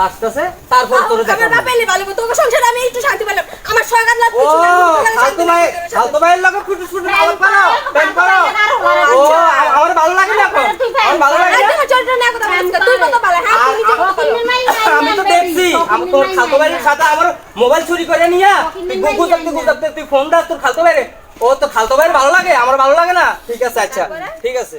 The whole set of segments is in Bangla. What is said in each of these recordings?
বাঁচতেছে তারপর তোর আমার ভালো সংসারে আমি একটু শান্তি পেলাম। আমার সরকার লাভ ও ফালতু ভাই ফালতু ভাইয়ের লগে ফুটুস ফুটুস আলাপ করো প্রেম করো। ও আমার ভালো লাগে না এখন। আমার ভালো লাগে না। একদম না কথা বলছিস তুই কত ভালো হ্যাঁ তুই নিজে কত আমি তো দেখছি। আমি তোর খালতো ভাইয়ের সাথে আমার মোবাইল চুরি করে নিয়া তুই তুই ফোন দাস তোর খালতো ভাইরে ও তো খালতো ভাইয়ের ভালো লাগে আমার ভালো লাগে না। ঠিক আছে আচ্ছা। ঠিক আছে।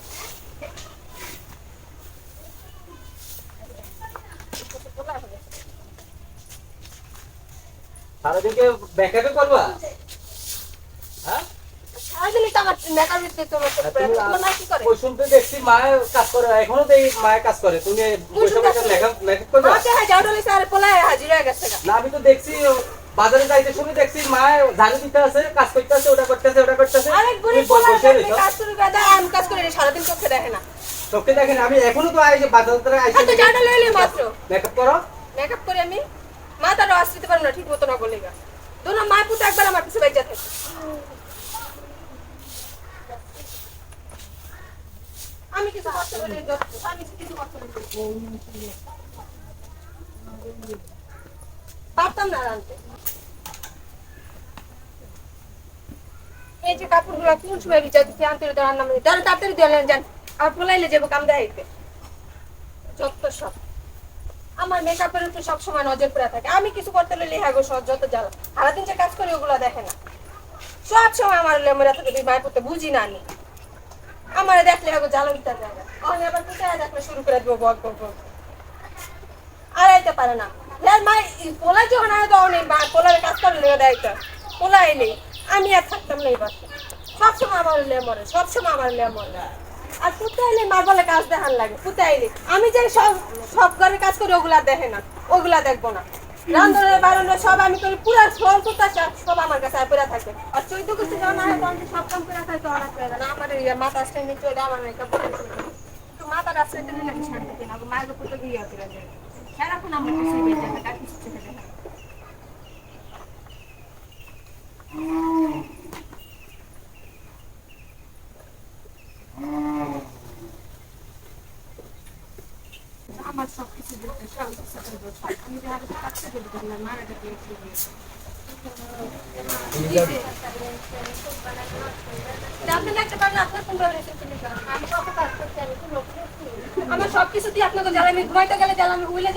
সারাদিনকে ব্যাকআপে করবা? হ্যাঁ? মা শুনতে দেখছি মায়ের কাজ করে এখনও তো মায়ের কাজ করে। তুমি হয়ে। না আমি তো দেখছি বাজারে যাইতে শুনে দেখছি মায়ের ঝাড়ু দিতে আছে কাজ করতে আছে ওটা করতেছে ওটা কাজ শুরু করে আমি কাজ করি না, সারাদিন চোখে দেখে না। চোখে দেখেন আমি এখনও তো আইসে বাজার থেকে মাত্র। মেকআপ করো। মেকআপ করে আমি। আসতে পারব না, ঠিক মতো না দোনো একবার আমার বাইজা থাকে। আমি কিছু করতে আমি কিছু করতে পারতাম না রানতে এই যে কাপড়গুলো কোন সময় বিচার দিতে আনতে মানে তাহলে তাড়াতাড়ি যান। আর পোলাইলে যাব কাম দেখাইতে যত সব। আমার মেকআপের উপর সবসময় নজর পড়ে থাকে। আমি কিছু করতে হলে হ্যাঁ গো সহজ যত জ্বালা। সারাদিন যে কাজ করি, ওগুলো দেখে না। সব সময় আমার লেমরা থেকে তুই মায়ের পড়তে বুঝি না আমি। আমার দেখলে হ্যাঁ গো, জ্বালা দিতে জায়গা আমি আবার কোথায় দেখলে শুরু করে দেবো, বক বক আর আইতে পারে না। মা পোলা যখন আয় তখন এই মা পোলার কাজ করে লেগে দেয় তো। পোলা এলে আমি আর থাকতাম না এই বাসে সবসময় আমার লেমরে সবসময় আমার লেমরে আর পুতে এলে মা কাজ দেখান লাগে? পুতে এলে? আমি যে সব সব ঘরে কাজ করি, ওগুলা দেখে না। ওগুলা দেখব না। রান্ধনের বারণের সব আমি করি। পুরা সব আমার কাছে পুরা থাকে। আর চৈদ্দ করতে যখন তখন সব কাম করে থাকে আমার মাথা আসতে নিচে আমার মেকআপ মাথা মায়ের উপর তো গিয়ে সারাক্ষণ আমরা কিছু কিছু যায় না। আমার সব কিছু বলতে সব কিছু বলতে আমি যে হাতে কাছে বলতে না মারা গেছে আপনি দেখতে পারেন আপনার কোন আমার সব কিছু দিয়ে আপনাকে জ্বালামি আমি ঘুমাইতে গেলে জ্বালামি উইলে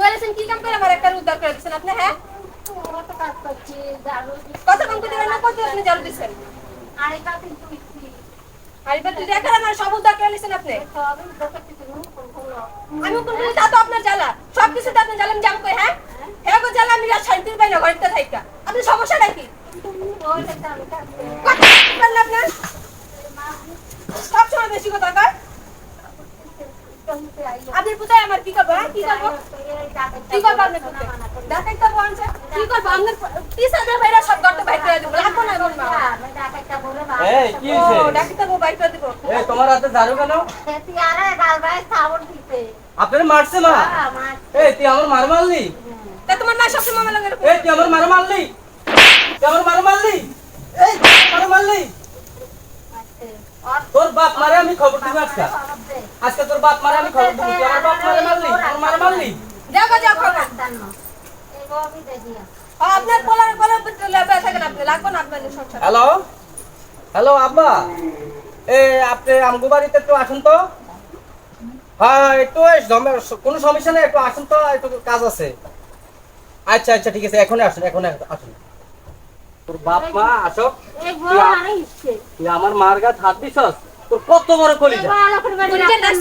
বলেছেন, কি কাম করে আমার একটা উদ্ধার করে দিচ্ছেন আপনি হ্যাঁ? কত কাম করে না, কত আপনি জ্বালু দিচ্ছেন? আর আপনি? আপনার জ্বালা। সব কিছু হ্যাঁ? হ্যাঁ আমি আর শান্তির আপনি সমস্যাটা কি কথা বললেন আপনার? সব সময় বেশি কথা আমার? কি করব হ্যাঁ? কি করব? কি করব আপনার পুতায় দেখাই তো কি করব? আপনার সব গর্ত বাইর দেবো। লাগবো না এমন মা এই কি ও হইছে ডাকি তো বাইর করে এই তোমার হাতে ঝাড়ু কেন? আপনার মারছে মা? এই তুই আমার মার মারলি? তা তোমার মা সবসময় মামা লাগে এই তুই আমার মার মারলি? তুই আমার মার মারলি? এই মার মারলি? তোর বাপ মারে আমি খবর দিব আজকে। আজকে তোর বাপ মারে আমি খবর দিব। তুই আমার বাপ মারে মারলি? আমার মার মারলি? দেখো যাও খবর। হ্যাঁ, আপনার পোলার পোলার লেবে থাকেন আপনি লাগবো না আপনার সংসার। হ্যালো? হ্যালো আব্বা। এই আপনি আমগো বাড়িতে একটু আসুন তো। হ্যাঁ একটু কোনো সমস্যা নেই একটু আসুন তো একটু কাজ আছে। আচ্ছা আচ্ছা ঠিক আছে এখনই আসুন এখন আসুন তোর বাপ মা আসো। তুই আমার মার গাছ হাত দিছস? তোর কত বড় কলিজা?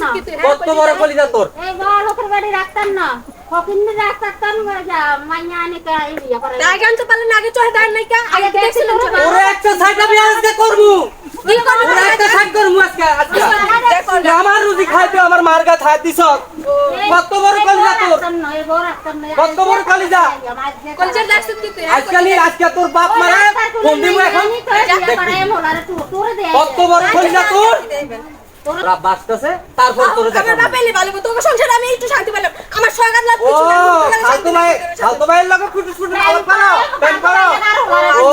না? কত বড় কলিজা তোর? পারলেন আগে চোহে আমার রুজি খাইতে আমার মার গা থাই দিছ কত বড় কলিজা তোর কত বড় কলিজা আজকাল আজকে তোর বাপ মারে দিব এখন কত বড় কলিজা তোর তোরা বাঁচতেছে তারপর তোর আমার দেখাবো। এলে ভালো তোকে সংসারে আমি একটু শান্তি পেলাম। আমার সগাত লাভ ও ফালতু ভাই ফালতু ভাইয়ের লগে ফুটুস ফুটুস আলাপ করো প্রেম করো ও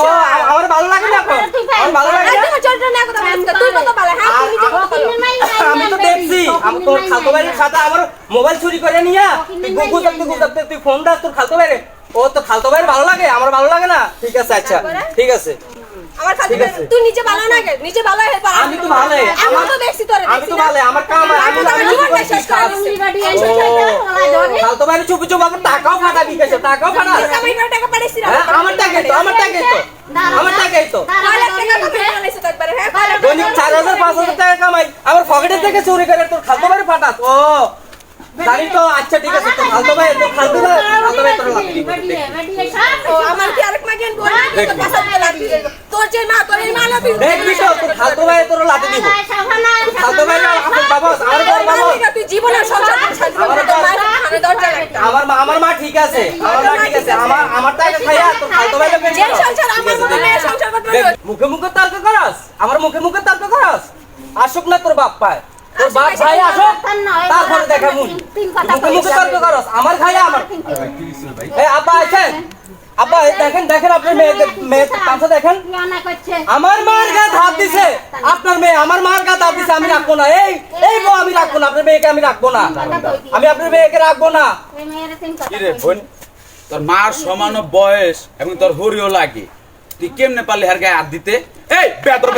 আমার ভালো লাগে না এখন। আমার ভালো লাগে না। একদম চরিত্র না কথা বলছিস তুই কত ভালো হ্যাঁ আমি তো দেখছি আমি তোর খালতো ভাইয়ের সাথে আমার মোবাইল চুরি করে নিয়া তুই ফোন দাস তোর খালতো ভাইরে ও তো খালতো ভাইয়ের ভালো লাগে আমার ভালো লাগে না। ঠিক আছে আচ্ছা। ঠিক আছে। আমার খালি তুই নিজে ভালো না গে নিজে ভালো হয়ে পার আমি তো ভালোই। আমি তো দেখছি তোরে আমি তো ভালো আমার কাম আমি আমি তো আমি শেষ করে দিচ্ছি খালতো ভাইয়ের চুপি চুপ আমার টাকাও ফাটা বিকাশে টাকাও ফাটা। কামাই টাকা না হ্যাঁ আমার তো আমার তো টাকা তো দৈনিক চার হাজার পাঁচ হাজার টাকা কামাই আমার পকেটের থেকে চুরি করে তোর খালতো ভাইয়ের ফাটাস। ও জানি তো আচ্ছা ঠিক আছে ভাই ভাই ভাই তোর লাগবে আমার কি আরেক মাগেন বল? যে মা তোর এই মা না তুই দেখবি তো তোর খালতো ভাই তোর লাতে দিব খালতো ভাই আপন বাবা আমার বড় বাবা তুই জীবনের সংসার করে শান্তি আমার তোর মায়ের খানে দরজা আমার মা আমার মা ঠিক আছে আমার মা ঠিক আছে। আমার আমার টাকা খাইয়া তোর খালতো ভাই যে সংসার আমার মনে মেয়ে সংসার করতে মুখে মুখে তর্ক করাস আমার মুখে মুখে তর্ক করাস। আসুক না তোর বাপ পায়। তোর বাপ ভাই আসুক তারপরে দেখা মুই মুখে মুখে তর্ক করাস। আমার খাইয়া আমার এই আব্বা আছেন দেখেন দেখেন আপনার মেয়ে মেয়ে কাছে দেখেন। আমার মার গায়ে হাত দিছে আপনার মেয়ে আমার মার গায়ে হাত দিছে আমি রাখব না। এই এই বউ আমি রাখব না আপনার মেয়েকে আমি রাখব না। আমি আপনার মেয়েকে রাখব না। তোর মার সমান বয়স এবং তোর হরিও লাগে। তুই কেমনে পারলি হার গায়ে হাত দিতে? এই বেদর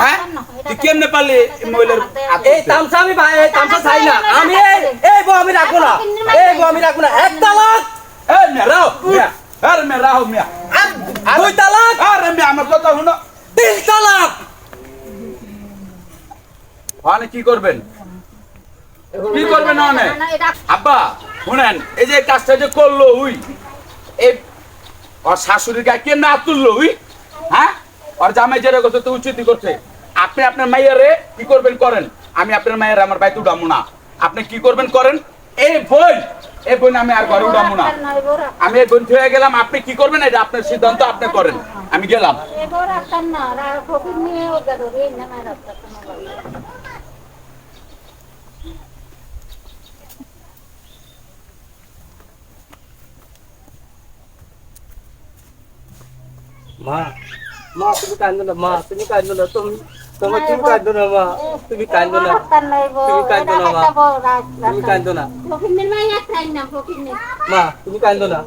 হ্যাঁ? তুই কেমনে পারলি এই মহিলার এই তামসা আমি ভাই এই তামসা চাই না। আমি এই এই বউ আমি রাখব না। এই বউ আমি রাখব না। এক তালাক এই মেয়ে রাও মিয়া। আরে মিয়া। দুই তালাক? আরে মেয়ে আমার কথা শুনো। তিন তালাক! ওখানে কি করবেন? কি করবেন ওখানে? আব্বা শুনেন এই যে কাজটা যে করল উই এই ওর শাশুড়ির গায়ে কেমনে হাত তুললো উই? হ্যাঁ? ওর জামাই যেটা করছে তো উচিতই করছে। আপনি আপনার মাইয়ারে কি করবেন করেন? আমি আপনার মায়ের আমার বাইতে উঠামো না। আপনি কি করবেন করেন? এই বোন এই বোন আমি আর ঘরে উঠামো না। আমি এই বোন হয়ে গেলাম আপনি কি করবেন? এটা আপনার সিদ্ধান্ত আপনি করেন। আমি গেলাম। মা মা তুমি কান্দো না মা তুমি কান্দো না তুমি। তোমার তুমি কান্দো না মা। তুমি কান্দো না। তুমি কান্দো না মা। তুমি কান্দো না। মা তুমি কান্দো না।